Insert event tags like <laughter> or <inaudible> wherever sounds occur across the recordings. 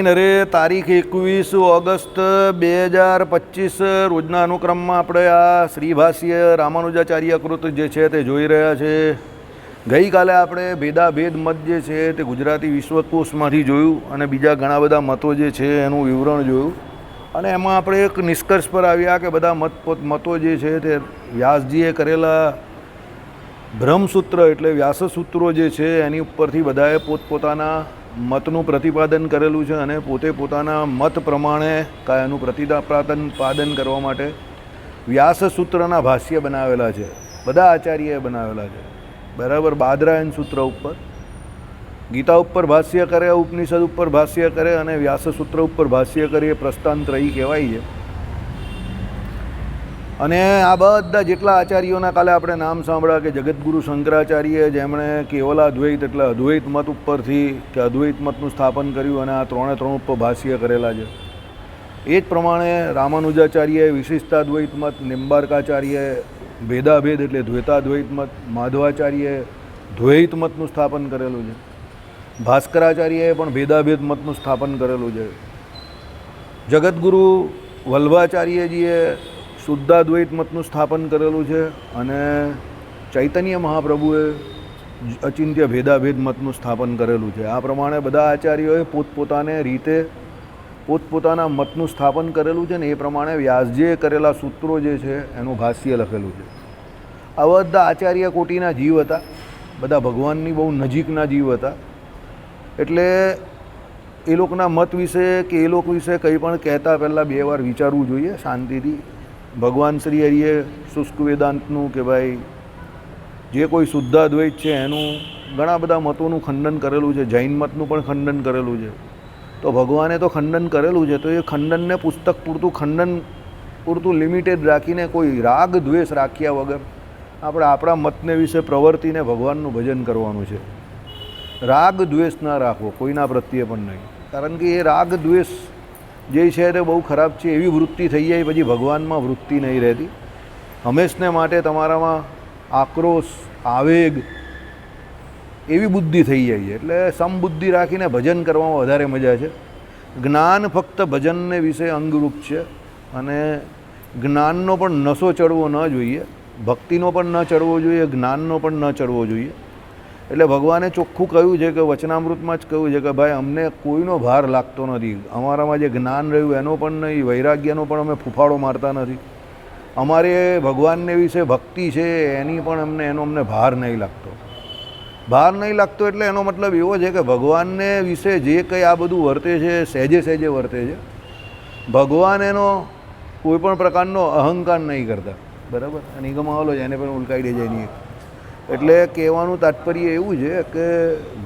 અરે તારીખ એકવીસ ઓગસ્ટ બે હજાર પચીસ. રોજના અનુક્રમમાં આપણે આ શ્રીભાષ્ય રામાનુજાચાર્ય કૃત જે છે તે જોઈ રહ્યા છે. ગઈકાલે આપણે ભેદાભેદ મત જે છે તે ગુજરાતી વિશ્વકોશમાંથી જોયું અને બીજા ઘણા બધા મતો જે છે એનું વિવરણ જોયું. અને એમાં આપણે એક નિષ્કર્ષ પર આવ્યા કે બધા મત પોત- મતો જે છે તે વ્યાસજીએ કરેલા બ્રહ્મસૂત્ર એટલે વ્યાસસૂત્રો જે છે એની ઉપરથી બધાએ પોતપોતાના મતનું પ્રતિપાદન કરેલું છે અને પોતે પોતાના મત પ્રમાણે કાયનું પ્રતિપાદન પાદન કરવા માટે વ્યાસસૂત્રના ભાષ્ય બનાવેલા છે. બધા આચાર્યએ બનાવેલા છે. બરાબર બાદરાયણ સૂત્ર ઉપર. ગીતા ઉપર ભાષ્ય કરે, ઉપનિષદ ઉપર ભાષ્ય કરે અને વ્યાસસૂત્ર ઉપર ભાષ્ય કરીએ એ પ્રસ્થાંતરયી કહેવાય છે. અને આ બધા જેટલા આચાર્યોના કાલે આપણે નામ સાંભળ્યા કે જગતગુરુ શંકરાચાર્ય જેમણે કેવલાદ્વૈત એટલે અદ્વૈત મત ઉપરથી કે અદ્વૈત મતનું સ્થાપન કર્યું અને આ ત્રણે ત્રણ ઉપર ભાષ્ય કરેલા છે. એ જ પ્રમાણે રામાનુજાચાર્યએ વિશિષ્ટાદ્વૈત મત, નિંબાર્કાચાર્યએ ભેદાભેદ એટલે દ્વૈતાદ્વૈત મત, માધવાચાર્યએ દ્વૈત મતનું સ્થાપન કરેલું છે. ભાસ્કરાચાર્યએ પણ ભેદાભેદ મતનું સ્થાપન કરેલું છે. જગતગુરુ વલ્ભાચાર્યજીએ શુદ્ધાદ્વૈત મતનું સ્થાપન કરેલું છે અને ચૈતન્ય મહાપ્રભુએ અચિંત્ય ભેદાભેદ મતનું સ્થાપન કરેલું છે. આ પ્રમાણે બધા આચાર્યોએ પોતપોતાને રીતે પોતપોતાના મતનું સ્થાપન કરેલું છે ને એ પ્રમાણે વ્યાસજીએ કરેલા સૂત્રો જે છે એનું ભાષ્ય લખેલું છે. આવા બધા આચાર્ય કોટીના જીવ હતા. બધા ભગવાનની બહુ નજીકના જીવ હતા. એટલે એ લોકોના મત વિશે કે એ લોકો વિશે કંઈ પણ કહેતા પહેલાં બે વાર વિચારવું જોઈએ શાંતિથી. ભગવાન શ્રી હરિએ શુષ્ક વેદાંતનું કે ભાઈ જે કોઈ શુદ્ધાદ્વૈત છે એનું ઘણા બધા મતોનું ખંડન કરેલું છે, જૈન મતનું પણ ખંડન કરેલું છે. તો ભગવાને તો ખંડન કરેલું છે, તો એ ખંડનને પુસ્તક પૂરતું ખંડન પૂરતું લિમિટેડ રાખીને કોઈ રાગ દ્વેષ રાખ્યા વગર આપણે આપણા મતને વિશે પ્રવર્તીને ભગવાનનું ભજન કરવાનું છે. રાગ દ્વેષ ના રાખવો, કોઈના પ્રત્યે પણ નહીં. કારણ કે એ રાગ દ્વેષ જે છે તે બહુ ખરાબ છે એવી વૃત્તિ થઈ જાય, પછી ભગવાનમાં વૃત્તિ નહીં રહેતી. હંમેશને માટે તમારામાં આક્રોશ, આવેગ એવી બુદ્ધિ થઈ જાય છે. એટલે સમબુદ્ધિ રાખીને ભજન કરવામાં વધારે મજા છે. જ્ઞાન ફક્ત ભજનને વિશે અંગરૂપ છે અને જ્ઞાનનો પણ નશો ચડવો ન જોઈએ, ભક્તિનો પણ ન ચડવો જોઈએ, જ્ઞાનનો પણ ન ચડવો જોઈએ. એટલે ભગવાને ચોખ્ખું કહ્યું છે કે વચનામૃતમાં જ કહ્યું છે કે ભાઈ, અમને કોઈનો ભાર લાગતો નથી. અમારામાં જે જ્ઞાન રહ્યું એનો પણ નહીં, વૈરાગ્યનો પણ અમે ફૂફાડો મારતા નથી. અમારે ભગવાનને વિશે ભક્તિ છે, એની પણ અમને, એનો અમને ભાર નહીં લાગતો. ભાર નહીં લાગતો એટલે એનો મતલબ એવો છે કે ભગવાનને વિશે જે કંઈ આ બધું વર્તે છે, સહેજે સહેજે વર્તે છે, ભગવાન એનો કોઈ પણ પ્રકારનો અહંકાર નહીં કરતા. બરાબર? અને નિગમાવલો છે, એને પણ ઉલકાઈ દે છે એની એક. એટલે કહેવાનું તાત્પર્ય એવું છે કે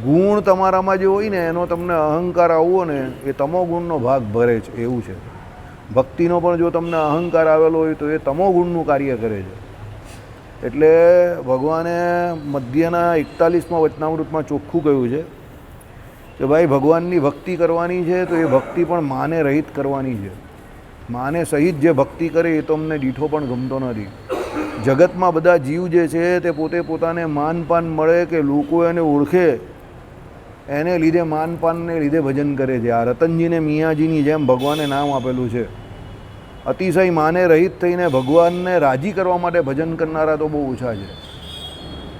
ગુણ તમારામાં જે હોય ને, એનો તમને અહંકાર આવવો ને, એ તમો ગુણનો ભાગ ભરે છે, એવું છે. ભક્તિનો પણ જો તમને અહંકાર આવેલો હોય તો એ તમો ગુણનું કાર્ય કરે છે. એટલે ભગવાને મધ્યના એકતાલીસમાં વચનામૃતમાં ચોખ્ખું કહ્યું છે કે ભાઈ, ભગવાનની ભક્તિ કરવાની છે તો એ ભક્તિ પણ માને રહિત કરવાની છે. માને સહિત જે ભક્તિ કરે એ તો અમને દીઠો પણ ગમતો નથી. જગતમાં બધા જીવ જે છે તે પોતે પોતાને માનપાન મળે કે લોકો એને ઓળખે, એને લીધે માનપાનને લીધે ભજન કરે છે. આ રતનજીને મિયાજીની જેમ ભગવાને નામ આપેલું છે. અતિશય માને રહિત થઈને ભગવાનને રાજી કરવા માટે ભજન કરનારા તો બહુ ઓછા છે.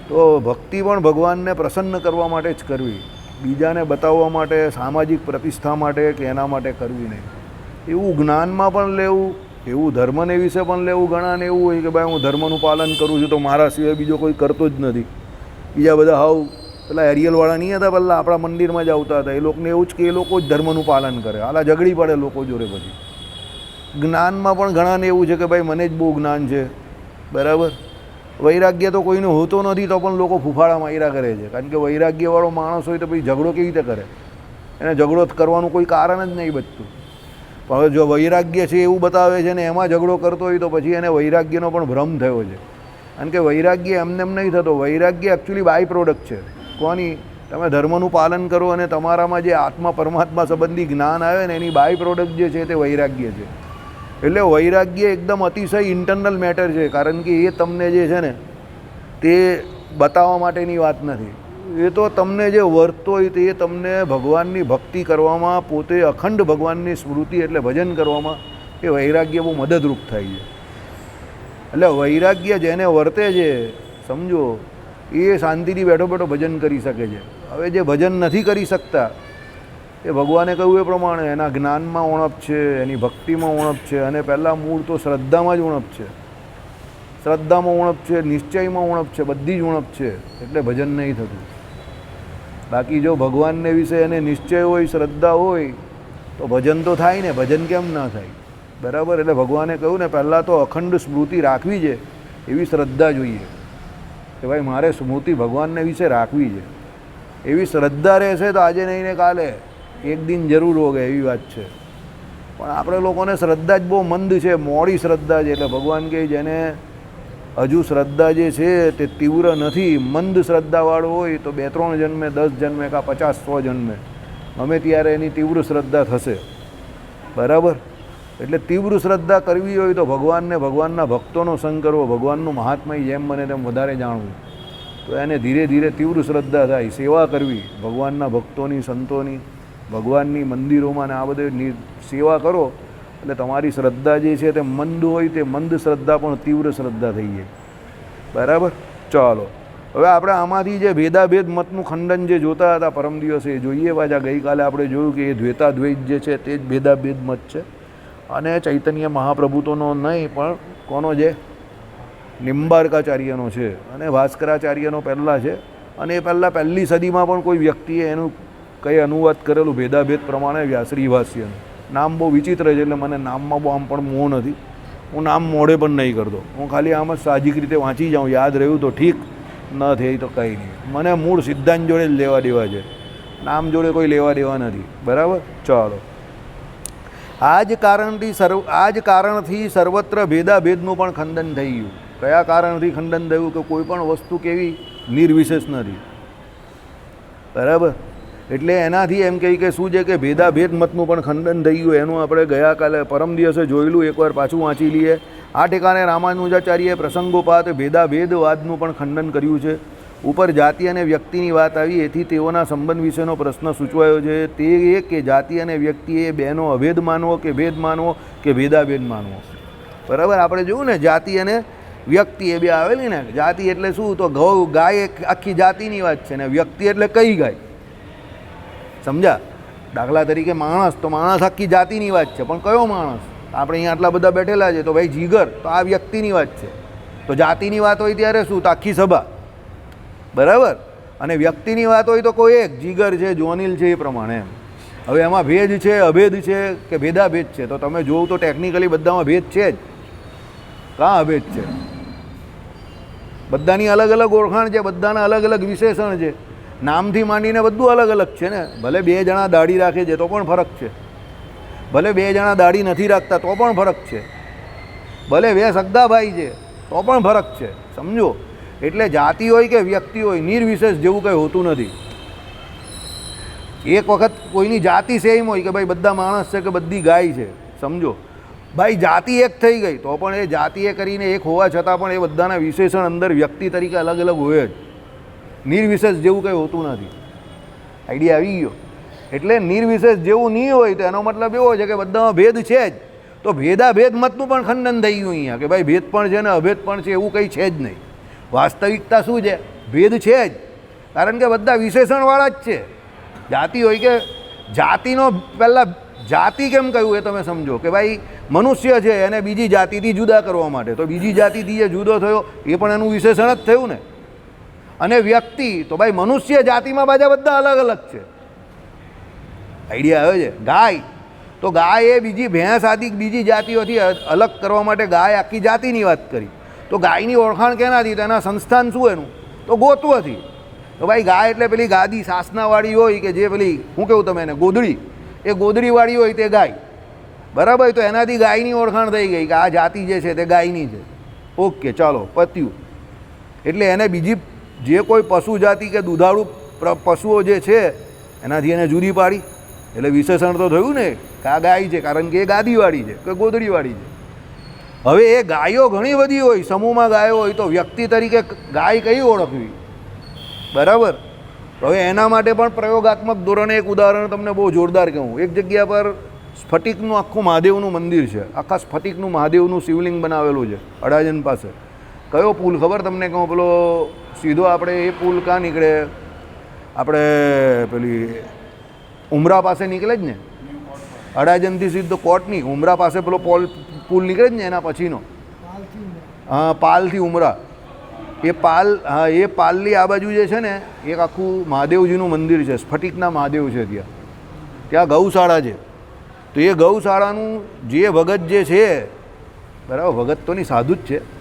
તો ભક્તિ પણ ભગવાનને પ્રસન્ન કરવા માટે જ કરવી. બીજાને બતાવવા માટે, સામાજિક પ્રતિષ્ઠા માટે કે એના માટે કરવી નહીં. એવું જ્ઞાનમાં પણ લેવું એવું ધર્મને વિશે પણ લેવું ઘણાને એવું હોય કે ભાઈ હું ધર્મનું પાલન કરું છું તો મારા સિવાય બીજો કોઈ કરતો જ નથી. બીજા બધા હાવ પેલા એરિયલવાળા નહીં હતા પહેલાં આપણા મંદિરમાં જ આવતા હતા. એ લોકોને એવું જ કે, એ લોકો જ ધર્મનું પાલન કરે. હાલા ઝઘડી પડે લોકો જોડે પછી. જ્ઞાનમાં પણ ઘણાને એવું છે કે ભાઈ મને જ બહુ જ્ઞાન છે. બરાબર? વૈરાગ્ય તો કોઈનું હોતો નથી તો પણ લોકો ફૂફાળા માયરા કરે છે. કારણ કે વૈરાગ્યવાળો માણસ હોય તો પછી ઝઘડો કેવી રીતે કરે? એને ઝઘડો કરવાનું કોઈ કારણ જ નહીં બચતું પણ હવે જો વૈરાગ્ય છે એવું બતાવે છે ને એમાં ઝઘડો કરતો હોય તો પછી એને વૈરાગ્યનો પણ ભ્રમ થયો છે. કારણ કે વૈરાગ્ય એમને એમ નહીં થતો. વૈરાગ્ય એકચ્યુઅલી બાય પ્રોડક્ટ છે. કોની? તમે ધર્મનું પાલન કરો અને તમારામાં જે આત્મા પરમાત્મા સંબંધી જ્ઞાન આવે ને એની બાય પ્રોડક્ટ જે છે તે વૈરાગ્ય છે. એટલે વૈરાગ્ય એકદમ અતિશય ઇન્ટરનલ મેટર છે. કારણ કે એ તમને જે છે ને તે બતાવવા માટેની વાત નથી. એ તો તમને જે વર્તો હોય તે તમને ભગવાનની ભક્તિ કરવામાં, પોતે અખંડ ભગવાનની સ્મૃતિ એટલે ભજન કરવામાં એ વૈરાગ્ય બહુ મદદરૂપ થાય છે. એટલે વૈરાગ્ય જેને વર્તે છે, સમજો, એ શાંતિથી બેઠો બેઠો ભજન કરી શકે છે. હવે જે ભજન નથી કરી શકતા, એ ભગવાને કહ્યું એ પ્રમાણે, એના જ્ઞાનમાં ઉણપ છે, એની ભક્તિમાં ઉણપ છે, અને પહેલાં મૂળ તો શ્રદ્ધામાં જ ઉણપ છે. શ્રદ્ધામાં ઉણપ છે, નિશ્ચયમાં ઉણપ છે, બધી જ ઉણપ છે, એટલે ભજન નહીં થતું. બાકી જો ભગવાનને વિશે એને નિશ્ચય હોય, શ્રદ્ધા હોય, તો ભજન તો થાય ને, ભજન કેમ ના થાય? બરાબર? એટલે ભગવાને કહ્યું ને, પહેલાં તો અખંડ સ્મૃતિ રાખવી છે, એવી શ્રદ્ધા જોઈએ. કે ભાઈ, મારે સ્મૃતિ ભગવાનને વિશે રાખવી છે. એવી શ્રદ્ધા રહેશે તો આજે નહીં ને કાલે. એક દિન જરૂર હોગે, એવી વાત છે. પણ આપણે લોકોને શ્રદ્ધા જ બહુ મંદ છે, મોડી શ્રદ્ધા છે. એટલે ભગવાન કહે જેને હજુ શ્રદ્ધા જે છે તે તીવ્ર નથી. મંદ શ્રદ્ધાવાળો હોય તો બે ત્રણ જન્મે, દસ જન્મે કાં પચાસ, સો જન્મે. ગમે ત્યારે એની તીવ્ર શ્રદ્ધા થશે. બરાબર? એટલે તીવ્ર શ્રદ્ધા કરવી હોય તો ભગવાનને ભગવાનના ભક્તોનો સંગ કરવો, ભગવાનનું મહાત્મય જેમ બને તેમ વધારે જાણવું. તો એને ધીરે ધીરે તીવ્ર શ્રદ્ધા થાય, સેવા કરવી, ભગવાનના ભક્તોની, સંતોની, ભગવાનની મંદિરોમાં ને આ બધે સેવા કરો એટલે તમારી શ્રદ્ધા જે છે તે મંદ હોય તે મંદ શ્રદ્ધા પણ તીવ્ર શ્રદ્ધા થઈ જાય. બરાબર? ચાલો. હવે આપણે આમાંથી જે ભેદાભેદ મતનું ખંડન જે જોતા હતા પરમ દિવસે, એ જોઈએ. પાછા ગઈકાલે આપણે જોયું કે એ દ્વૈતાદ્વૈત જે છે તે જ ભેદાભેદ મત છે. અને ચૈતન્ય મહાપ્રભુતોનો નહીં, પણ કોનો છે નિંબારકાચાર્યનો છે. અને ભાસ્કરાચાર્યનો પહેલાં છે. અને એ પહેલાં પહેલી સદીમાં પણ કોઈ વ્યક્તિએ એનું કંઈ અનુવાદ કરેલું ભેદાભેદ પ્રમાણે વ્યાસરી ભાષ્યનું નામ બહુ વિચિત્ર છે એટલે મને નામમાં બહુ આમ પણ મોહ નથી. હું નામ મોડે પણ નહીં કરતો. હું ખાલી આમ જ સાહજિક રીતે વાંચી જાઉં. યાદ રહ્યું તો ઠીક, ન થઈ તો કંઈ નહીં. મને મૂળ સિદ્ધાંત જોડે જ લેવા દેવા છે. નામ જોડે કોઈ લેવા દેવા નથી. બરાબર? ચાલો. આ જ કારણથી સર્વ આ જ કારણથી સર્વત્ર ભેદાભેદનું પણ ખંડન થઈ ગયું. કયા કારણથી ખંડન થયું કે કોઈ પણ વસ્તુ કેવી નિર્વિશેષ નથી. બરાબર? એટલે એનાથી એમ કહી કે શું છે કે ભેદાભેદ મતનું પણ ખંડન થઈ ગયું. એનું આપણે ગયા કાલે પરમ દિવસે જોયેલું, એકવાર પાછું વાંચી લઈએ. આ ઠેકાણે રામાનુજાચાર્યએ પ્રસંગોપાત ભેદાભેદવાદનું પણ ખંડન કર્યું છે. ઉપર જાતિ અને વ્યક્તિની વાત આવી, એથી તેઓના સંબંધ વિશેનો પ્રશ્ન સૂચવાયો છે. તે એ કે જાતિ અને વ્યક્તિ એ બેનો અભેદ માનવો કે ભેદ માનવો કે ભેદાભેદ માનવો? બરાબર? આપણે જોયું ને, જાતિ અને વ્યક્તિ એ બે આવેલી ને. જાતિ એટલે શું? તો ગૌ ગાય એક આખી જાતિની વાત છે ને, વ્યક્તિ એટલે કઈ ગાય? સમજ્યા દાખલા તરીકે માણસ તો માણસ આખી જાતિની વાત છે, પણ કયો માણસ? આપણે અહીંયા આટલા બધા બેઠેલા છે, તો ભાઈ જીગર તો આ વ્યક્તિની વાત છે. તો જાતિની વાત હોય ત્યારે શું? તો આખી સભા. બરાબર? અને વ્યક્તિની વાત હોય તો કોઈ એક. જીગર છે જોનિલ છે, એ પ્રમાણે હવે એમાં ભેદ છે, અભેદ છે કે ભેદાભેદ છે? તો તમે જોવું તો ટેકનિકલી બધામાં ભેદ છે જ. કાં અભેદ છે? બધાની અલગ અલગ ઓળખાણ છે, બધાના અલગ અલગ વિશેષણ છે. નામથી માંડીને બધું અલગ અલગ છે ને? ભલે બે જણા દાઢી રાખે છે તો પણ ફરક છે. ભલે બે જણા દાઢી નથી રાખતા તો પણ ફરક છે. ભલે બે સગદાભાઈ છે તો પણ ફરક છે. સમજો? એટલે જાતિ હોય કે વ્યક્તિ હોય, નિર્વિશેષ જેવું કંઈ હોતું નથી. એક વખત કોઈની જાતિ સેમ હોય કે ભાઈ બધા માણસ છે કે બધી ગાય છે. સમજો? ભાઈ જાતિ એક થઈ ગઈ તો પણ એ જાતિએ કરીને એક હોવા છતાં પણ એ બધાના વિશેષણ અંદર વ્યક્તિ તરીકે અલગ અલગ હોય જ. નિર્વિશેષ જેવું કંઈ હોતું નથી. આઈડિયા આવી ગયો. એટલે નિર્વિશેષ જેવું નહીં હોય તો એનો મતલબ એવો છે કે બધામાં ભેદ છે જ. તો ભેદાભેદ મતનું પણ ખંડન થઈ ગયું અહીંયા, કે ભાઈ ભેદ પણ છે ને અભેદ પણ છે એવું કંઈ છે જ નહીં. વાસ્તવિકતા શું છે? ભેદ છે જ. કારણ કે બધા વિશેષણવાળા જ છે. જાતિ હોય કે જાતિનો પહેલાં જાતિ કેમ કહ્યું એ તમે સમજો, કે ભાઈ મનુષ્ય છે એને બીજી જાતિથી જુદા કરવા માટે. તો બીજી જાતિથી જે જુદો થયો એ પણ એનું વિશેષણ જ થયું ને. અને વ્યક્તિ, તો ભાઈ મનુષ્ય જાતિમાં પાછા બધા અલગ અલગ છે. આઈડિયા આવે છે? ગાય. તો ગાય એ બીજી ભેંસ આદિ બીજી જાતિઓથી અલગ કરવા માટે ગાય આખી જાતિની વાત કરી. તો ગાયની ઓળખાણ કેનાથી? તો એના સંસ્થાન શું એનું? તો ગોતવથી. તો ભાઈ ગાય એટલે પેલી ગાદી સાસનાવાળી હોય કે જે પેલી, હું કહું તમે એને, ગોદડી. એ ગોદડીવાળી હોય તે ગાય. બરાબર? તો એનાથી ગાયની ઓળખાણ થઈ ગઈ કે આ જાતિ જે છે તે ગાયની છે. ઓકે, ચાલો, પત્યું. એટલે એને બીજી જે કોઈ પશુ જાતિ કે દુધાળુ પશુઓ જે છે, એનાથી એને જુદી પાડી. એટલે વિશેષણ તો થયું ને, કે ગાય છે, કારણ કે એ ગાદીવાળી છે, કે ગોદડીવાળી છે. હવે એ ગાયો ઘણી બધી હોય, સમૂહમાં ગાયો હોય, તો વ્યક્તિ તરીકે ગાય કઈ ઓળખવી? બરાબર? હવે એના માટે પણ પ્રયોગાત્મક ધોરણે એક ઉદાહરણ તમને બહુ જોરદાર કહું. એક જગ્યા પર સ્ફટિકનું આખું મહાદેવનું મંદિર છે. આખા સ્ફટિકનું મહાદેવનું શિવલિંગ બનાવેલું છે અડાજન પાસે. કયો પુલ ખબર તમને કહું? પેલો સીધો આપણે એ પુલ કાં નીકળે? આપણે પેલી ઉમરા પાસે નીકળે જ ને? અડાજનથી સીધો કોટ ઉમરા પાસે પેલો પોલ પુલ નીકળે જ ને એના પછીનો? હા, પાલથી ઉમરા. એ પાલ, હા, એ પાલની આ બાજુ જે છે ને, એક આખું મહાદેવજીનું મંદિર છે, સ્ફટિકના મહાદેવ છે ત્યાં. ત્યાં ગૌશાળા છે. તો એ ગૌશાળાનું જે ભગત જે છે, બરાબર, ભગત તો નહીં સાધુ જ છે.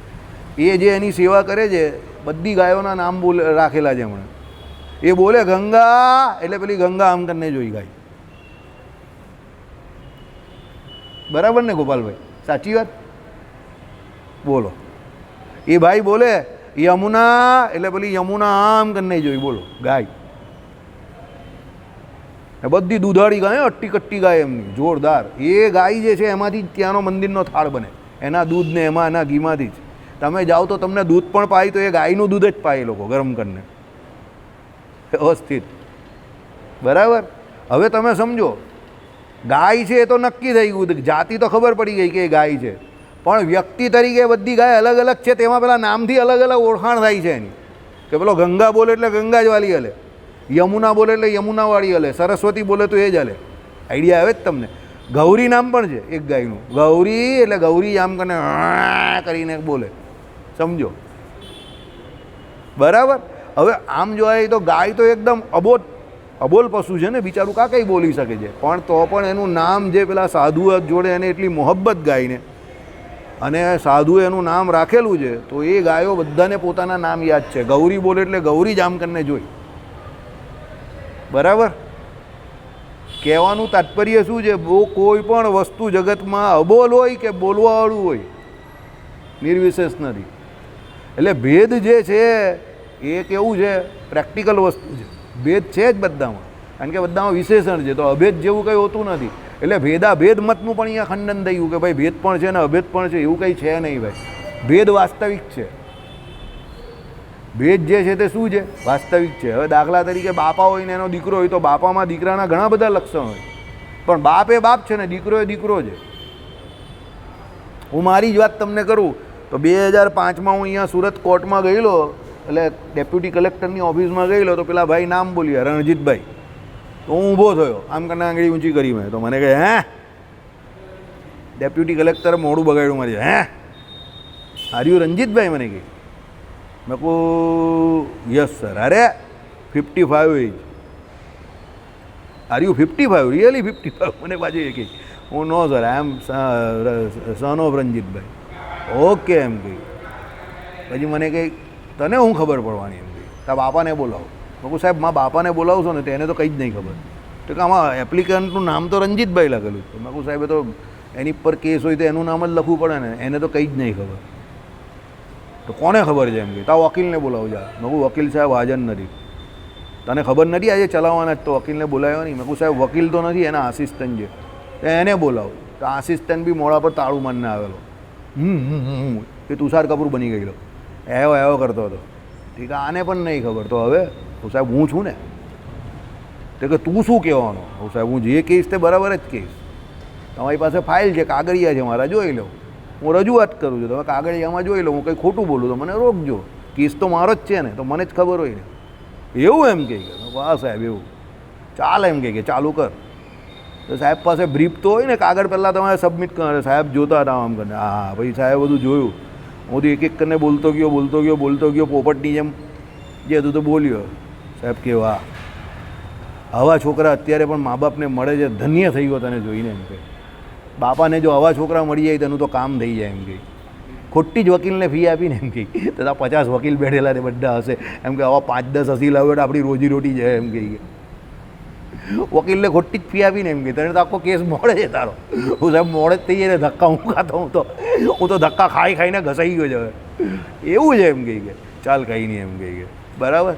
એ જે એની સેવા કરે છે, બધી ગાયોના નામ બોલે, રાખેલા છે એમણે. એ બોલે, ગંગા, એટલે પેલી ગંગા આમ કરીને જોઈ ગાય. બરાબર ને ગોપાલભાઈ? સાચી વાત? બોલો. એ ભાઈ બોલે, યમુના, એટલે પેલી યમુના આમ કરીને જોઈ, બોલો, ગાય. બધી દૂધાળી ગાય અટ્ટી કટ્ટી ગાય એમની, જોરદાર. એ ગાય જે છે, એમાંથી ત્યાંનો મંદિરનો થાળ બને. એના દૂધને, એમાં, એના ઘીમાંથી જ. તમે જાઓ તો તમને દૂધ પણ પાય, તો એ ગાયનું દૂધ જ પાય એ લોકો, ગરમ કરીને. વ્યવસ્થિત. બરાબર? હવે તમે સમજો, ગાય છે એ તો નક્કી થઈ ગયું જાતિ તો ખબર પડી ગઈ કે એ ગાય છે. પણ વ્યક્તિ તરીકે બધી ગાય અલગ અલગ છે, તેમાં પેલા નામથી અલગ અલગ ઓળખાણ થાય છે એની. કે પેલો ગંગા બોલે એટલે ગંગા જ વાલી હલે. યમુના બોલે એટલે યમુનાવાળી હલે. સરસ્વતી બોલે તો એ જ હલે. આઈડિયા આવે જ તમને. ગૌરી નામ પણ છે એક ગાયનું. ગૌરી એટલે ગૌરી આમ કરીને કરીને બોલે. સમજો? બરાબર? હવે આમ જઈએ તો ગાય તો એકદમ અબોલ અબોલ પશુ છે ને, બિચારું કંઈ બોલી શકે છે. પણ તો પણ એનું નામ જે પેલા સાધુ જોડે એને એટલી મોહબ્બત ગાયને. અને સાધુએ એનું નામ રાખેલું છે, તો એ ગાયો બધાને પોતાના નામ યાદ છે. ગૌરી બોલે એટલે ગૌરી જામકરને જોઈ. બરાબર? કહેવાનું તાત્પર્ય શું છે? બહુ કોઈ પણ વસ્તુ જગતમાં અબોલ હોય કે બોલવાવાળું હોય, નિર્વિશેષ નથી. એટલે ભેદ જે છે, એ કેવું છે? પ્રેક્ટિકલ વસ્તુ છે. ભેદ છે જ બધામાં. કારણ કે બધામાં વિશેષણ છે. તો અભેદ જેવું કંઈ હોતું નથી. એટલે ભેદા ભેદ મતનું પણ અહીંયા ખંડન થયું કે ભાઈ ભેદ પણ છે ને અભેદ પણ છે, એવું કંઈ છે નહીં ભાઈ. ભેદ વાસ્તવિક છે. ભેદ જે છે તે શું છે? વાસ્તવિક છે. હવે દાખલા તરીકે બાપા હોય ને એનો દીકરો હોય તો બાપામાં દીકરાના ઘણા બધા લક્ષણ હોય. પણ બાપ એ બાપ છે ને દીકરો એ દીકરો છે. હું મારી જ વાત તમને કરું. તો બે હજાર પાંચમાં હું અહીંયા સુરત કોર્ટમાં ગયેલો, એટલે ડેપ્યુટી કલેક્ટરની ઓફિસમાં ગયેલો, તો પેલા ભાઈ નામ બોલ્યા, રણજીતભાઈ. તો હું ઊભો થયો, આમ કરીને આંગળી ઊંચી કરી મેં. તો મને કહે, હે? ડેપ્યુટી કલેક્ટરે મોડું બગાડ્યું મારી, હે? આર્યું રણજીતભાઈ? મને કહે. મેં કહું, યસ, સર. અરે, fifty five age are fifty five really fifty five મને બાજુ એ કહે. હું no, sir, I am son of Ranjitbhai. Okay, એમ કહી. પછી મને કહી, તને હું ખબર પડવાની? એમ કહી. તારા બાપાને બોલાવો. બાપુ સાહેબ મા બાપાને બોલાવશો ને તો એને તો કંઈ જ નહીં ખબર. તો કે આમાં એપ્લિકન્ટનું નામ તો રંજીતભાઈ લખેલું છે. બાપુ સાહેબે તો એની પર કેસ હોય તો એનું નામ જ લખવું પડે ને, એને તો કંઈ જ નહીં ખબર. તો કોને ખબર છે એમ કે તા વકીલને બોલાવજા મેં વકીલ સાહેબ, હાજર નથી. તને ખબર નથી આજે ચલાવવાના જ? તો વકીલને બોલાવ્યો નહીં. મેં સાહેબ, વકીલ તો નથી, એના આસિસ્ટન્ટ છે. તો એને બોલાવો. તો આસિસ્ટન્ટ બી મોડા પર તાળું મનને આવેલો. હમ. એ તુષાર કપૂર બની ગયેલો. એવો એવો કરતો હતો. ઠીક આને પણ નહીં ખબર. તો હવે હું સાહેબ, હું છું ને? તો કે તું શું કહેવાનો? હું સાહેબ, હું જે કહીશ તે બરાબર જ કહીશ. તમારી પાસે ફાઇલ છે, કાગળિયા છે મારા, જોઈ લો. હું રજૂઆત કરું છું. તમે કાગળિયામાં જોઈ લો, હું કંઈ ખોટું બોલું તો મને રોકજો. કેસ તો મારો જ છે ને, તો મને જ ખબર હોય ને. એવું એમ કહે કે, વાહ સાહેબ, એવું. ચાલ એમ કહે કે, ચાલુ કર. તો સાહેબ પાસે બ્રીફ તો હોય ને કાગળ પહેલાં તમારે સબમિટ કરે સાહેબ જોતા હતા આમ કરીને. હા ભાઈ સાહેબ બધું જોયું. હું તો એક એક કરીને બોલતો ગયો બોલતો ગયો બોલતો ગયો, પોપટની જેમ. જે હતું તો બોલ્યો. સાહેબ કેવા આવા છોકરા અત્યારે પણ મા બાપને મળે છે. ધન્ય થઈ ગયો તને જોઈને એમ કે. બાપાને જો આવા છોકરા મળી જાય તેનું તો કામ થઈ જાય એમ કે. ખોટી જ વકીલને ફી આપીને એમ કે. તથા પચાસ વકીલ બેઠેલા ને બધા હશે. એમ કે આવા પાંચ દસ હસી લાવ્યો આપણી રોજી રોટી જાય એમ કે. વકીલને ખોટી જ ફી આપીને એમ કે, તને તો આખો કેસ મોડે છે તારો. હું સાહેબ મોડે જ થઈ જાય ધક્કા હું ખાતો હું તો. હું તો ધક્કા ખાઈ ખાઈને ઘસાઈ ગયો છે હવે. એવું છે એમ કહી કે, ચાલ કંઈ નહીં, એમ કહી કે. બરાબર?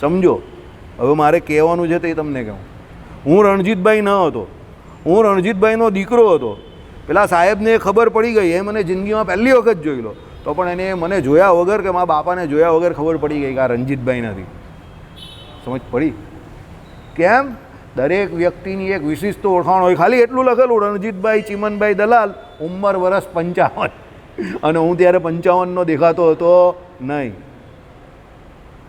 સમજો? હવે મારે કહેવાનું છે તે તમને કહું. હું રણજીતભાઈ ન હતો. હું રણજીતભાઈનો દીકરો હતો. પેલા સાહેબને ખબર પડી ગઈ. એ મને જિંદગીમાં પહેલી વખત જોઈ લો. તો પણ એને મને જોયા વગર કે મારા બાપાને જોયા વગર ખબર પડી ગઈ કે આ રણજીતભાઈ નથી. સમજ પડી? કેમ? દરેક વ્યક્તિની એક વિશિષ્ટ ઓળખાણ હોય. ખાલી એટલું લખેલું, રણજીતભાઈ, ચિમનભાઈ દલાલ, ઉંમર વર્ષ પંચાવન. અને હું ત્યારે પંચાવનનો દેખાતો હતો નહીં.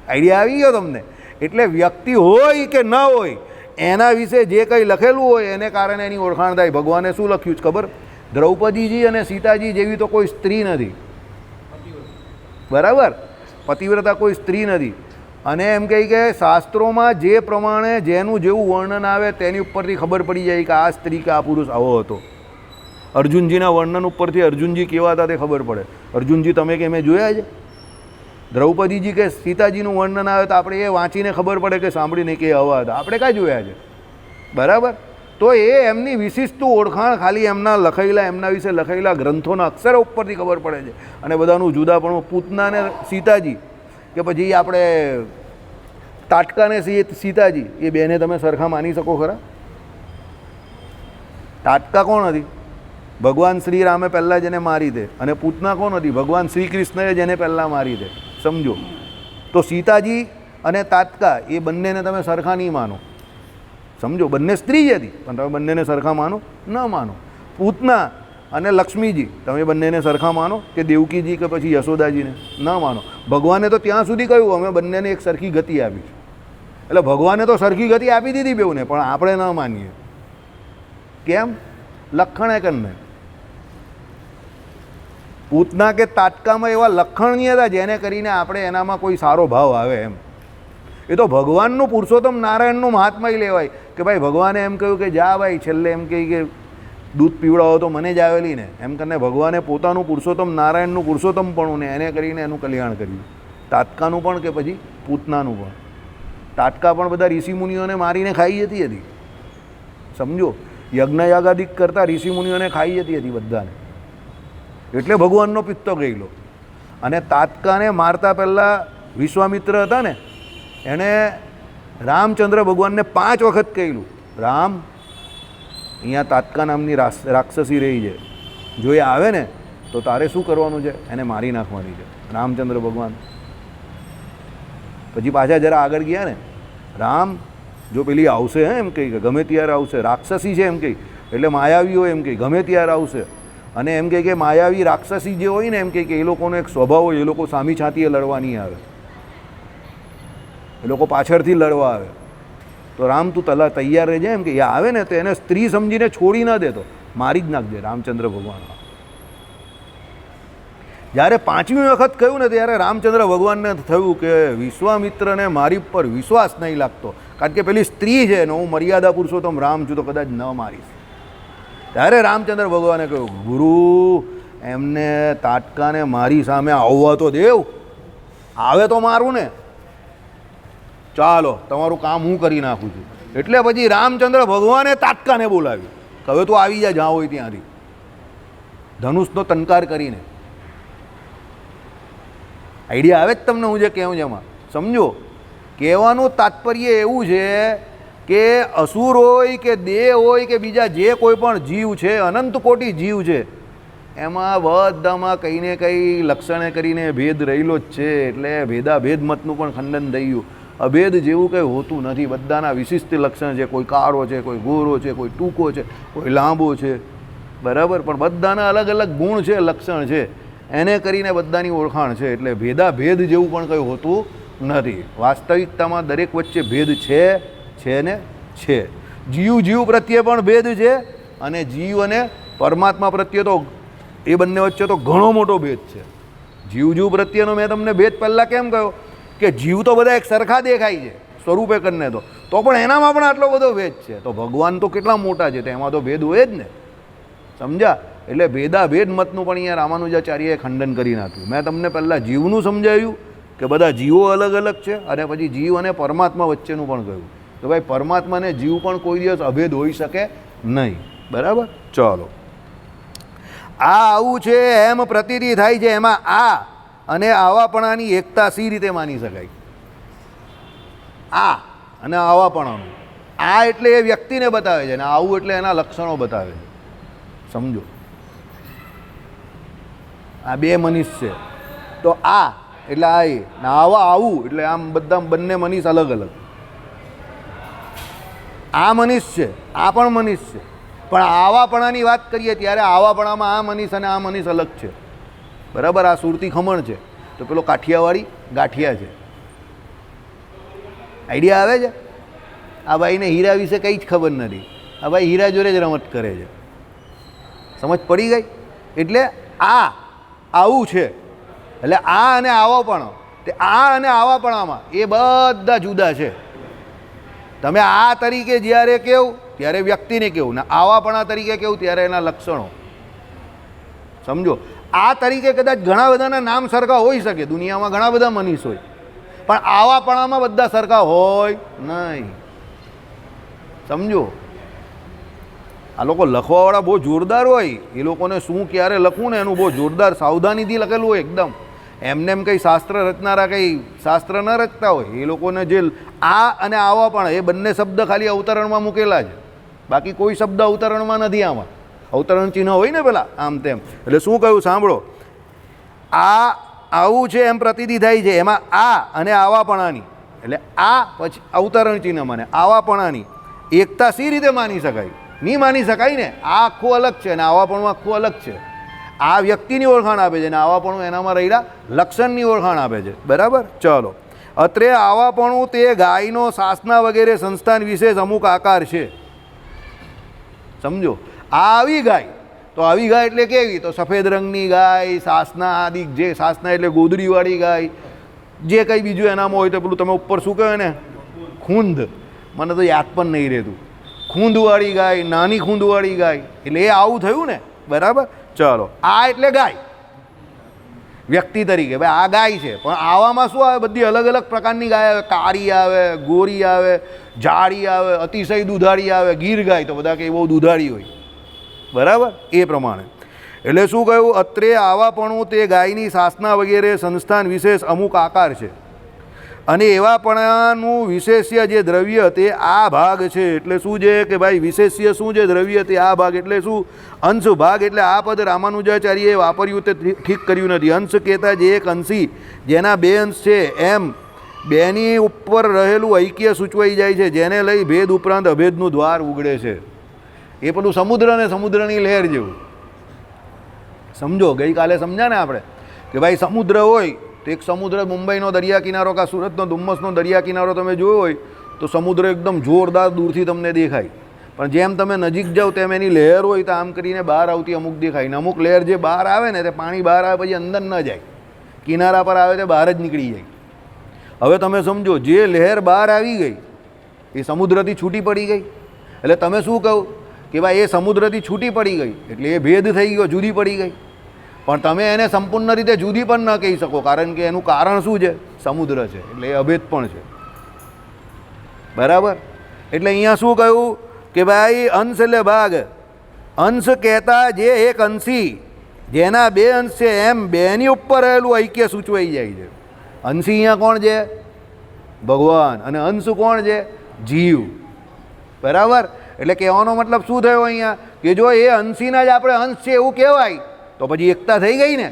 આઈડિયા આવી ગયો તમને? એટલે વ્યક્તિ હોય કે ન હોય, એના વિશે જે કંઈ લખેલું હોય, એને કારણે એની ઓળખાણ થાય. ભગવાને શું લખ્યું છે ખબર? દ્રૌપદીજી અને સીતાજી જેવી તો કોઈ સ્ત્રી નથી. બરાબર? પતિવ્રતા કોઈ સ્ત્રી નથી. અને એમ કહે કે શાસ્ત્રોમાં જે પ્રમાણે જેનું જેવું વર્ણન આવે તેની ઉપરથી ખબર પડી જાય કે આ સ્ત્રી કે આ પુરુષ આવો હતો. અર્જુનજીના વર્ણન ઉપરથી અર્જુનજી કેવા હતા તે ખબર પડે. અર્જુનજી તમે કે મેં જોયા છે? દ્રૌપદીજી કે સીતાજીનું વર્ણન આવે તો આપણે એ વાંચીને ખબર પડે કે સાંભળીને કે આવા હતા. આપણે કાંઈ જોયા છે? બરાબર? તો એ એમની વિશિષ્ટ ઓળખાણ ખાલી એમના લખેલા એમના વિશે લખેલા ગ્રંથોના અક્ષરો ઉપરથી ખબર પડે છે. અને બધાનું જુદાપણું. પૂતના ને સીતાજી કે પછી આપણે તાટકાને સીતાજી, એ બેને તમે સરખા માની શકો ખરા? તાટકા કોણ હતી? ભગવાન શ્રી રામે પહેલાં જેને મારી દે અને પૂતના કોણ હતી? ભગવાન શ્રી કૃષ્ણએ જેને પહેલાં મારી દે. સમજો. તો સીતાજી અને તાટકા, એ બંનેને તમે સરખા નહીં માનો. સમજો? બંને સ્ત્રી હતી, પણ તમે બંનેને સરખા માનો? ન માનો. પૂતના અને લક્ષ્મીજી, તમે બંનેને સરખા માનો કે દેવકીજી કે પછી યશોદાજીને? ન માનો. ભગવાને તો ત્યાં સુધી કહ્યું, અમે બંનેને એક સરખી ગતિ આપી છે. એટલે ભગવાને તો સરખી ગતિ આપી દીધી બેઉને, પણ આપણે ન માનીએ. કેમ? લખણે એ કને પૂતના કે તાટકામાં એવા લખણની હતા જેને કરીને આપણે એનામાં કોઈ સારો ભાવ આવે એમ. એ તો ભગવાનનું પુરુષોત્તમ નારાયણનું મહાત્મા લેવાય કે ભાઈ ભગવાને એમ કહ્યું કે જા ભાઈ, છેલ્લે એમ કહી કે દૂધ પીવડાવો તો મને જ આવેલી ને. એમ કરીને ભગવાને પોતાનું પુરુષોત્તમ, નારાયણનું પુરુષોત્તમપણું ને એને કરીને એનું કલ્યાણ કર્યું. તાત્કાનું પણ કે પછી પૂતનાનું પણ. તાટકા પણ બધા ઋષિમુનિઓને મારીને ખાઈ જતી હતી. સમજો? યજ્ઞ યાગાદિક કરતાં ઋષિમુનિઓને ખાઈ જતી હતી બધાને. એટલે ભગવાનનો પિત્તો ગયેલો અને તાત્કાને મારતા પહેલાં વિશ્વામિત્ર હતા ને, એણે રામચંદ્ર ભગવાનને પાંચ વખત કહેલું. રામ અહીંયા તાત્કા નામની રાક્ષસી રહી છે. જો એ આવે ને, તો તારે શું કરવાનું છે? એને મારી નાખવાની છે. રામચંદ્ર ભગવાન. પછી પાછા જરા આગળ ગયા ને, રામ જો પેલી આવશે હે એમ કહી, કે ગમે ત્યારે આવશે, રાક્ષસી છે એમ કહી, એટલે માયાવી હોય એમ કહી, ગમે ત્યારે આવશે. અને એમ કહે કે માયાવી રાક્ષસી જે હોય ને, એમ કહે કે એ લોકોનો એક સ્વભાવ હોય, એ લોકો સામી છાતીએ લડવાની આવે. એ લોકો પાછળથી લડવા આવે. તો રામ તું તલા તૈયાર રહેજે એમ કે એ આવે ને તો એને સ્ત્રી સમજીને છોડી ના દેતો મારી જ નાખજે રામચંદ્ર ભગવાન. જ્યારે પાંચમી વખત કહ્યું ને ત્યારે રામચંદ્ર ભગવાનને થયું કે વિશ્વામિત્રને મારી પર વિશ્વાસ નહીં લાગતો. કારણ કે પેલી સ્ત્રી છે ને હું મર્યાદા પુરુષોત્તમ રામ છું તો કદાચ ન મારીશ. ત્યારે રામચંદ્ર ભગવાને કહ્યું, ગુરુ, એમને તાટકાને મારી સામે આવવા તો દેવ. આવે તો મારું ને. ચાલો, તમારું કામ હું કરી નાખું છું. એટલે પછી રામચંદ્ર ભગવાને તાટકાને બોલાવી હવે તું આવી જા, જ્યાં હોય ત્યાંથી. ધનુષનો તનકાર કરીને. આઈડિયા આવે જ તમને, હું જે કહેવું છું એમાં. સમજો, કહેવાનું તાત્પર્ય એવું છે કે અસુર હોય કે દેહ હોય કે બીજા જે કોઈ પણ જીવ છે, અનંત કોટી જીવ છે, એમાં બધામાં કંઈ ને કંઈ લક્ષણે કરીને ભેદ રહેલો જ છે. એટલે ભેદાભેદ મતનું પણ ખંડન થઈ ગયું. અભેદ જેવું કંઈ હોતું નથી. બધાના વિશિષ્ટ લક્ષણ છે. કોઈ કાળો છે, કોઈ ગોરો છે, કોઈ ટૂંકો છે, કોઈ લાંબો છે. બરાબર? પણ બધાના અલગ અલગ ગુણ છે, લક્ષણ છે. એને કરીને બધાની ઓળખાણ છે. એટલે ભેદાભેદ જેવું પણ કંઈ હોતું નથી. વાસ્તવિકતામાં દરેક વચ્ચે ભેદ છે છે ને છે. જીવ જીવ પ્રત્યે પણ ભેદ છે અને જીવ અને પરમાત્મા પ્રત્યે તો એ બંને વચ્ચે તો ઘણો મોટો ભેદ છે. જીવ જીવ પ્રત્યેનો મેં તમને ભેદ પહેલાં કેમ કહ્યો? કે જીવ તો બધા એક સરખા દેખાય છે, સ્વરૂપે કરીને તો. તો પણ એનામાં પણ આટલો બધો ભેદ છે. તો ભગવાન તો કેટલા મોટા છે, તો એમાં તો ભેદ હોય જ ને. સમજ્યા? એટલે ભેદા ભેદ મતનું પણ અહીંયા રામાનુજાચાર્યએ ખંડન કરી નાખ્યું. મેં તમને પહેલાં જીવનું સમજાવ્યું કે બધા જીવો અલગ અલગ છે, અને પછી જીવ અને પરમાત્મા વચ્ચેનું પણ કહ્યું. તો ભાઈ, પરમાત્માને જીવ પણ કોઈ દિવસ અભેદ હોઈ શકે નહીં. બરાબર? ચાલો. આ આવું છે, એમ પ્રતીતિ થાય છે, એમાં આ અને આવાપણાની એકતા સી રીતે માની શકાય? આ અને આવાપણાનું. આ એટલે એ વ્યક્તિને બતાવે છે અને આવું એટલે એના લક્ષણો બતાવે છે. સમજો? આ બે મનીષ છે. તો આ એટલે આ એ. આવા આવું એટલે આમ બધા બંને મનીષ અલગ અલગ. આ મનીષ છે, આ પણ મનીષ છે. પણ આવાપણાની વાત કરીએ ત્યારે આવાપણામાં આ મનીષ અને આ મનીષ અલગ છે. બરાબર, આ સુરતી ખમણ છે. તો પેલો કાઠિયાવાડી ગાંઠિયા છે. આઈડિયા આવે છે? આ ભાઈને હીરા વિશે કંઈ જ ખબર નથી. આ ભાઈ હીરા જોડે જ રમત કરે છે. સમજ પડી ગઈ? એટલે આ આવું છે. એટલે આ અને આવાપણો. તે આ અને આવાપણામાં એ બધા જુદા છે. તમે આ તરીકે જ્યારે કેવું, ત્યારે વ્યક્તિને કેવું. ને આવાપણા તરીકે કેવું, ત્યારે એના લક્ષણો. સમજો? આ તરીકે કદાચ ઘણા બધાના નામ સરખા હોઈ શકે, દુનિયામાં ઘણા બધા મનીષ હોય. પણ આવાપણામાં બધા સરખા હોય નહીં. સમજો? આ લોકો લખવાવાળા બહુ જોરદાર હોય. એ લોકોને શું, ક્યારે લખવું ને એનું બહુ જોરદાર સાવધાનીથી લખેલું હોય એકદમ. એમને એમ કંઈ શાસ્ત્ર રચનારા કંઈ શાસ્ત્ર ન રચતા હોય. એ લોકોને જે આ અને આવા પણ, એ બંને શબ્દ ખાલી અવતરણમાં મૂકેલા છે. બાકી કોઈ શબ્દ અવતરણમાં નથી આમાં. અવતરણ ચિહ્ન હોય ને પેલા, આમ તેમ. એટલે શું કહ્યું? સાંભળો. આ આવું છે એમ પ્રતિધિ થાય છે. એમાં આ અને આવાપણાની. એટલે આ પછી અવતરણ ચિહ્ન મને. આવાપણાની. એકતા સી રીતે માની શકાય? નહીં માની શકાય ને? આ આખું અલગ છે અને આવાપણું આખું અલગ છે. આ વ્યક્તિની ઓળખાણ આપે છે અને આવાપણું એનામાં રહેલા લક્ષણની ઓળખાણ આપે છે. બરાબર? ચલો. અત્રે આવાપણું તે ગાયનો સાસના વગેરે સંસ્થાન વિશેષ અમુક આકાર છે. સમજો? આવી ગાય. તો આવી ગાય એટલે કેવી? તો સફેદ રંગની ગાય, સાસના આદિ જે સાસના એટલે ગોદડીવાળી ગાય. જે કંઈ બીજું એનામાં હોય તો પેલું તમે ઉપર શું કહે ને? ખૂંદ. મને તો યાદ પણ નહીં રહેતું. ખૂંદવાળી ગાય, નાની ખૂંદવાળી ગાય. એટલે એ આવું થયું ને? બરાબર? ચલો. આ એટલે ગાય. વ્યક્તિ તરીકે. ભાઈ આ ગાય છે. પણ આવામાં શું આવે? બધી અલગ અલગ પ્રકારની ગાય આવે. કાળી આવે, ગોરી આવે, જાળી આવે, અતિશય દુધાળી આવે, ગીર ગાય તો બધા કંઈ બહુ દુધાળી હોય. બરાબર? એ પ્રમાણે. એટલે શું કહ્યું? અત્રે આવાપણું તે ગાયની સાસના વગેરે સંસ્થાન વિશેષ અમુક આકાર છે. અને એવાપણાનું વિશેષ્ય જે દ્રવ્ય તે આ ભાગ છે. એટલે શું છે કે ભાઈ, વિશેષ્ય શું છે દ્રવ્ય? તે આ ભાગ એટલે શું? અંશ ભાગ એટલે આ પદ રામાનુજાચાર્યએ વાપર્યું તે ઠીક કર્યું નથી. અંશ કહેતા જે એક અંશી, જેના બે અંશ છે, એમ બેની ઉપર રહેલું ઐક્ય સૂચવાઈ જાય છે. જેને લઈ ભેદ ઉપરાંત અભેદનું દ્વાર ઉગડે છે. એ પેલું સમુદ્ર અને સમુદ્રની લહેર જેવું. સમજો, ગઈકાલે સમજ્યા ને આપણે? કે ભાઈ સમુદ્ર હોય, તો એક સમુદ્ર મુંબઈનો દરિયા કિનારો કાં સુરતનો ધુમ્મસનો દરિયા કિનારો તમે જોયો હોય, તો સમુદ્ર એકદમ જોરદાર દૂરથી તમને દેખાય. પણ જેમ તમે નજીક જાઓ, તેમ એની લહેર હોય, તો આમ કરીને બહાર આવતી અમુક દેખાય. ને અમુક લહેર જે બહાર આવે ને, તે પાણી બહાર આવે, પછી અંદર ન જાય. કિનારા પર આવે, તે બહાર જ નીકળી જાય. હવે તમે સમજો, જે લહેર બહાર આવી ગઈ, એ સમુદ્રથી છૂટી પડી ગઈ. એટલે તમે શું કહો? કે ભાઈ એ સમુદ્રથી છૂટી પડી ગઈ, એટલે એ ભેદ થઈ ગયો, જુદી પડી ગઈ. પણ તમે એને સંપૂર્ણ રીતે જુદી પણ ન કહી શકો, કારણ કે એનું કારણ શું છે? સમુદ્ર છે, એટલે એ અભેદ પણ છે. બરાબર? એટલે અહીંયા શું કહ્યું? કે ભાઈ, અંશ એટલે ભાગ અંશ કહેતા જે એક અંશી, જેના બે અંશ છે એમ બેની ઉપર રહેલું ઐક્ય સૂચવાઈ જાય છે. અંશી અહીંયા કોણ છે? ભગવાન. અને અંશ કોણ છે? જીવ. બરાબર? એટલે કહેવાનો મતલબ શું થયો અહીંયા કે જો એ અંશીના જ આપણે અંશ છે એવું કહેવાય તો પછી એકતા થઈ ગઈ ને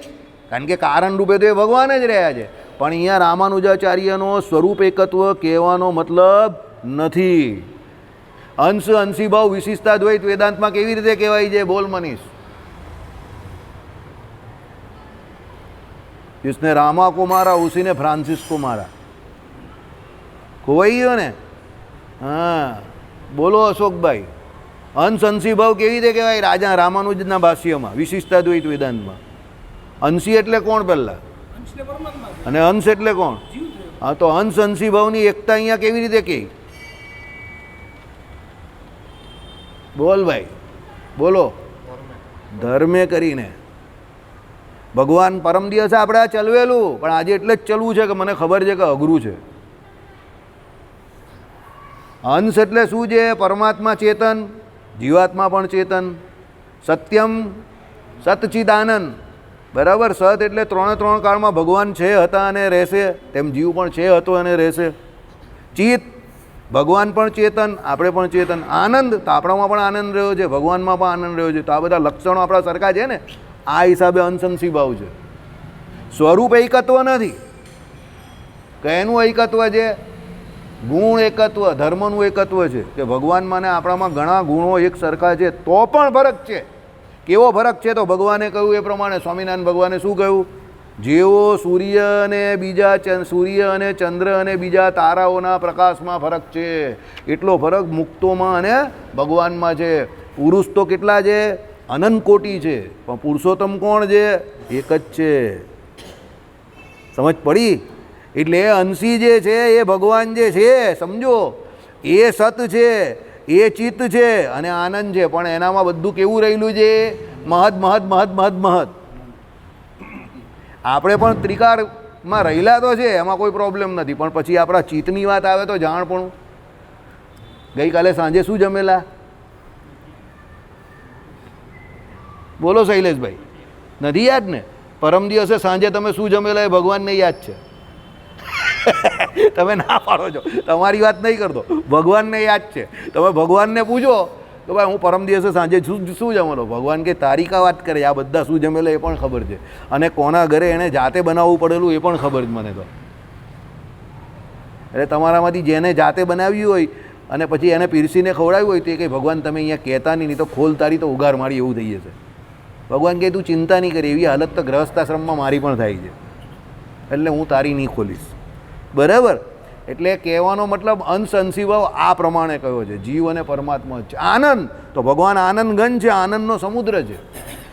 કારણ કે કારણ રૂપે તો એ ભગવાન જ રહ્યા છે પણ અહીંયા રામાનુજાચાર્યનો સ્વરૂપ એકત્વ કહેવાનો મતલબ નથી અંશ અંશીભાવ વિશિષ્ટા દ્વૈત વેદાંતમાં કેવી રીતે કહેવાય છે બોલ મનીષ जिसने रामा को मारा उसी ने फ्रांसिस को मारा ખોવાઈ ગયો ને હા બોલો અશોકભાઈ અંશ ભાવ કેવી રીતે કહેવાય રાજા રામાનુજના ભાષ્યમાં વિશિષ્ટાદ્વૈત વેદાંતમાં? અંશી એટલે કોણ પહેલાં? અને અંશ એટલે કોણ? હા તો અંશ અંશી ભાવની એકતા અહીંયા કેવી રીતે કહી બોલ ભાઈ બોલો. ધર્મે કરીને. ભગવાન પરમ દિવસે આપણે આ ચલવેલું પણ આજે એટલે જ ચલવું છે કે મને ખબર છે કે અઘરું છે? અંશ એટલે શું છે? પરમાત્મા ચેતન, જીવાત્મા પણ ચેતન. સત્યમ સતચિદાનંદ બરાબર? સત એટલે ત્રણે ત્રણ કાળમાં ભગવાન છે, હતા અને રહેશે. તેમ જીવ પણ છે, હતો અને રહેશે. ચિત ભગવાન પણ ચેતન, આપણે પણ ચેતન. આનંદ, તો આપણામાં પણ આનંદ રહ્યો છે, ભગવાનમાં પણ આનંદ રહ્યો છે. તો આ બધા લક્ષણો આપણા સરખા છે ને? આ હિસાબે અનસંસી ભાવ છે. સ્વરૂપ એકત્વ નથી. કહેનું એકત્વ છે ગુણ એકત્વ, ધર્મનું એકત્વ છે કે ભગવાનમાં ને આપણામાં ઘણા ગુણો એક સરખા છે, તો પણ ફરક છે. કેવો ફરક છે તો ભગવાને કહ્યું એ પ્રમાણે સ્વામિનારાયણ ભગવાને શું કહ્યું? જેવો સૂર્ય અને બીજા સૂર્ય અને ચંદ્ર અને બીજા તારાઓના પ્રકાશમાં ફરક છે, એટલો ફરક મુક્તોમાં અને ભગવાનમાં છે. પુરુષ તો કેટલા છે? અનંત કોટી છે, પણ પુરુષોત્તમ કોણ છે? એક જ છે. સમજ પડી? એટલે એ અંશી જે છે, એ ભગવાન જે છે, સમજો, એ સત છે, એ ચિત્ત છે અને આનંદ છે. પણ એનામાં બધું કેવું રહેલું છે? મહદ મહદ મહદ મહદ મહદ. આપણે પણ ત્રિકારમાં રહેલા તો છે, એમાં કોઈ પ્રોબ્લેમ નથી. પણ પછી આપણા ચિત્તની વાત આવે તો જાણ પણ ગઈકાલે સાંજે શું જમેલા? બોલો શૈલેષભાઈ. નથી યાદ ને? પરમ દિવસે સાંજે તમે શું જમેલા એ ભગવાનને યાદ છે? <laughs> તમે ના પાડો છો. તમારી વાત નહીં કરતો. ભગવાનને યાદ છે. તમે ભગવાનને પૂછો તો ભાઈ, હું પરમ દિવસે સાંજે શું શું જમેલો ભગવાન કે તારીકા વાત કરે. આ બધા શું જમેલો એ પણ ખબર છે. અને કોના ઘરે એણે જાતે બનાવવું પડેલું એ પણ ખબર છે મને તો. એટલે તમારામાંથી જેને જાતે બનાવ્યું હોય અને પછી એને પીરસીને ખવડાવ્યું હોય તે કંઈ ભગવાન, તમે અહીંયા કહેતા નહીં તો ખોલ તારી તો ઉગાર મારી એવું થઈ જશે. ભગવાન કહે, તું ચિંતા નહીં કરી. એવી હાલત તો ગ્રહસ્થાશ્રમમાં મારી પણ થાય છે. એટલે હું તારી નહીં ખોલીશ. બરાબર? એટલે કહેવાનો મતલબ અંશી આ પ્રમાણે કયો છે. જીવ અને પરમાત્મા છે આનંદ! તો ભગવાન આનંદ છે, આનંદનો સમુદ્ર છે.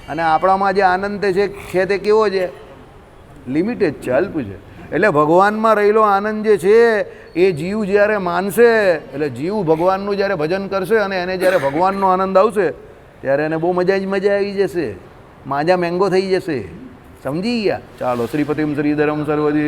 અને આપણામાં જે આનંદ છે છે તે કેવો છે? લિમિટેડ છે, અલ્પ છે. એટલે ભગવાનમાં રહેલો આનંદ જે છે, એ જીવ જ્યારે માનશે, એટલે જીવ ભગવાનનું જ્યારે ભજન કરશે અને એને જ્યારે ભગવાનનો આનંદ આવશે, ત્યારે એને બહુ મજા જ મજા આવી જશે. માજા મેંગો થઈ જશે. સમજી ગયા? ચાલો, શ્રીપતિમ શ્રીધરમ સર્વદેવ